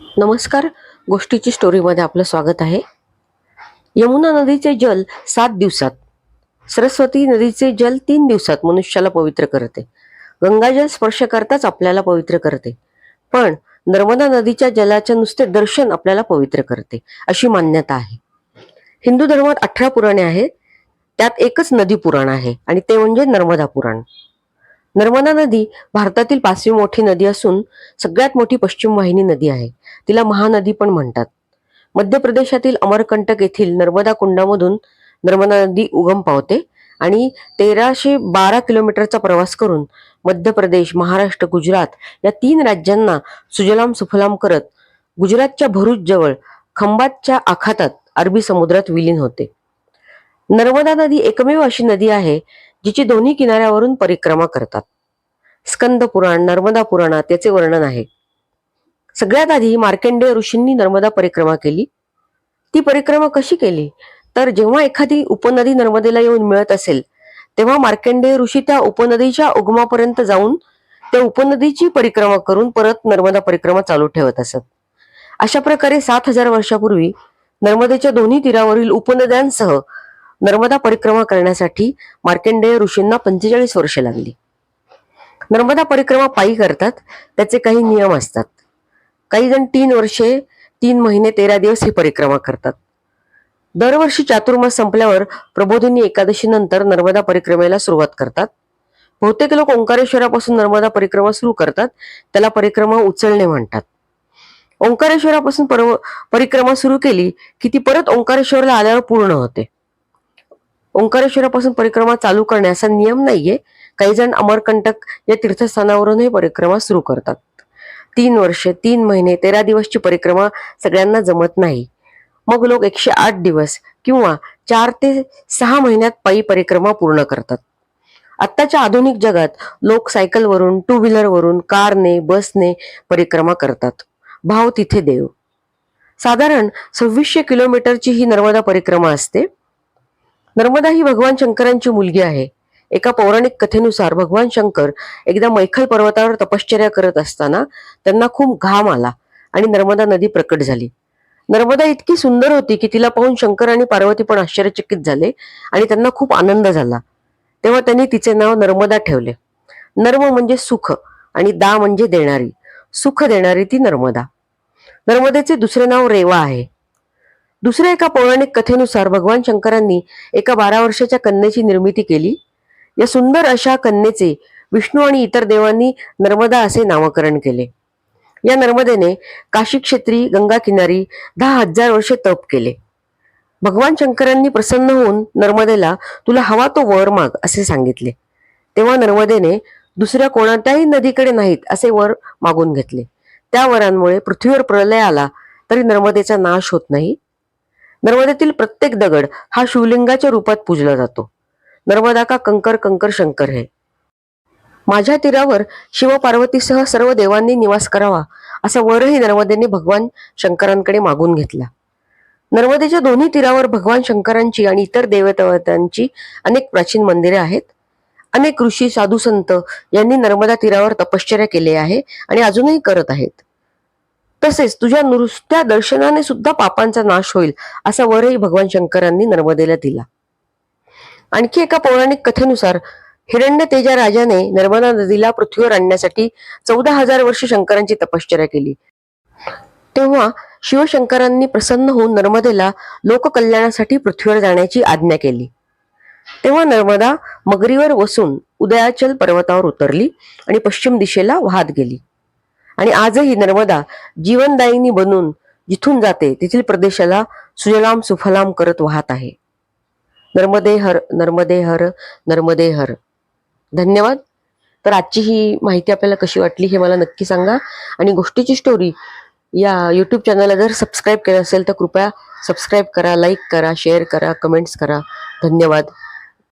नमस्कार. गोष्टीची स्टोरीमध्ये आपलं स्वागत आहे. यमुना नदीचे जल सात दिवसात. सरस्वती नदीचे जल तीन दिवसात मनुष्याला पवित्र करते. गंगाजल स्पर्श करताच आपल्याला पवित्र करते. पण नर्मदा नदीच्या जलाचे नुसते दर्शन आपल्याला पवित्र करते अशी मान्यता आहे. हिंदू धर्मात अठरा पुराणे आहेत. त्यात एकच नदी पुराण आहे आणि ते म्हणजे नर्मदा पुराण. नर्मदा नदी भारतातील पाचवी मोठी नदी असून सगळ्यात मोठी पश्चिम वाहिनी नदी आहे. तिला महानदी पण म्हणतात. मध्य प्रदेशातील अमरकंटक येथील नर्मदा कुंडामधून नर्मदा नदी उगम पावते आणि तेराशे बारा किलोमीटरचा प्रवास करून मध्य प्रदेश महाराष्ट्र गुजरात या तीन राज्यांना सुजलाम सुफलाम करत गुजरातच्या भरूच जवळ खंबातच्या आखातात अरबी समुद्रात विलीन होते. नर्मदा नदी एकमेव अशी नदी आहे जिची दोन्ही किनाऱ्यावरून परिक्रमा करतात. स्कंद पुराण नर्मदा पुराणात याचे वर्णन आहे. सगळ्यात आधी मार्कंडेय ऋषींनी नर्मदा परिक्रमा केली. ती परिक्रमा कशी केली? तर जेव्हा एखादी उपनदी नर्मदेला येऊन मिळत असेल तेव्हा मार्कंडेय ऋषी त्या उपनदीच्या उगमापर्यंत जाऊन त्या उपनदीची परिक्रमा करून परत नर्मदा परिक्रमा चालू ठेवत असत. अशा प्रकारे सात हजार वर्षापूर्वी नर्मदेच्या दोन्ही तीरावरील उपनद्यांसह नर्मदा परिक्रमा करण्यासाठी मार्कंडेय ऋषींना पंचेचाळीस वर्षे लागली. नर्मदा परिक्रमा पायी करतात. त्याचे काही नियम असतात. काही जण तीन वर्षे तीन महिने तेरा दिवस ही परिक्रमा करतात. दरवर्षी चातुर्मास संपल्यावर प्रबोधिनी एकादशी नंतर नर्मदा परिक्रमेला सुरुवात करतात. बहुतेक लोक ओंकारेश्वरापासून नर्मदा परिक्रमा सुरू करतात. त्याला परिक्रमा उचलणे म्हणतात. ओंकारेश्वरापासून परव परिक्रमा सुरू केली की ती परत ओंकारेश्वरला आल्यावर पूर्ण होते. ओंकारेश्वरापासून परिक्रमा चालू करण्याचा नियम नाहीये. काही जण अमरकंटक या तीर्थस्थानावरूनही परिक्रमा सुरू करतात. तीन वर्षे तीन महिने तेरा दिवसची परिक्रमा सगळ्यांना जमत नाही. मग लोक एकशे आठ दिवस किंवा चार ते सहा महिन्यात पायी परिक्रमा पूर्ण करतात. आत्ताच्या आधुनिक जगात लोक सायकलवरून टू व्हीलरवरून कारने बसने परिक्रमा करतात. भाव तिथे देव. साधारण सव्वीसशे किलोमीटरची ही नर्मदा परिक्रमा असते. नर्मदा ही भगवान शंकरांची मुलगी आहे. एका पौराणिक कथेनुसार भगवान शंकर एकदा मैखल पर्वतावर तपश्चर्या करत असताना त्यांना खूप घाम आला आणि नर्मदा नदी प्रकट झाली. नर्मदा इतकी सुंदर होती की तिला पाहून शंकर आणि पार्वती पण आश्चर्यचकित झाले आणि त्यांना खूप आनंद झाला. तेव्हा त्यांनी तिचे नाव नर्मदा ठेवले. नर्म म्हणजे सुख आणि दा म्हणजे देणारी. सुख देणारी ती नर्मदा. नर्मदेचे दुसरे नाव रेवा आहे. दुसऱ्या एका पौराणिक कथेनुसार भगवान शंकरांनी एका बारा वर्षाच्या कन्येची निर्मिती केली. या सुंदर अशा कन्येचे विष्णू आणि इतर देवांनी नर्मदा असे नामकरण केले. या नर्मदेने काशी क्षेत्री गंगा किनारी दहा हजार वर्षे तप केले. भगवान शंकरांनी प्रसन्न होऊन नर्मदेला तुला हवा तो वर माग असे सांगितले. तेव्हा नर्मदेने दुसऱ्या कोणत्याही नदीकडे नाहीत असे वर मागून घेतले. त्या वरांमुळे पृथ्वीवर प्रलय आला तरी नर्मदेचा नाश होत नाही. नर्मदेतील प्रत्येक दगड हा शिवलिंगाच्या रूपात पूजला जातो. नर्मदा का कंकर कंकर शंकर हे. माझ्या तीरावर शिव पार्वतीसह सर्व देवांनी निवास करावा असा वरही नर्मदेने भगवान शंकरांकडे मागून घेतला. नर्मदेच्या दोन्ही तीरावर भगवान शंकरांची आणि इतर देवतांची अनेक प्राचीन मंदिरे आहेत. अनेक ऋषी साधू संत यांनी नर्मदा तीरावर तपश्चर्या केली आहे आणि अजूनही करत आहेत. तसेच तुझ्या नुसत्या दर्शनाने सुद्धा पापांचा नाश होईल असा वरही भगवान शंकरांनी नर्मदेला दिला. आणखी एका पौराणिक कथेनुसार हिरण्य तेजा राजाने नर्मदा नदीला पृथ्वीवर आणण्यासाठी चौदा हजार वर्ष शंकरांची तपश्चर्या केली. तेव्हा शिवशंकरांनी प्रसन्न होऊन नर्मदेला लोककल्याणासाठी पृथ्वीवर जाण्याची आज्ञा केली. तेव्हा नर्मदा मगरीवर वसून उदयाचल पर्वतावर उतरली आणि पश्चिम दिशेला वाहत गेली. आणि आजही नर्मदा जीवनदायिनी बनून जिथून जाते तेथील प्रदेशाला सुजलाम सुफलाम करत वाहत आहे. नर्मदे हर नर्मदे हर नर्मदे हर. धन्यवाद. तर आजची ही माहिती आपल्याला कशी वाटली हे मला नक्की सांगा. आणि गोष्टीची स्टोरी या यूट्यूब चॅनलला जर सबस्क्राईब केलं असेल तर कृपया सबस्क्राईब करा लाईक करा शेअर करा कमेंट्स करा. धन्यवाद.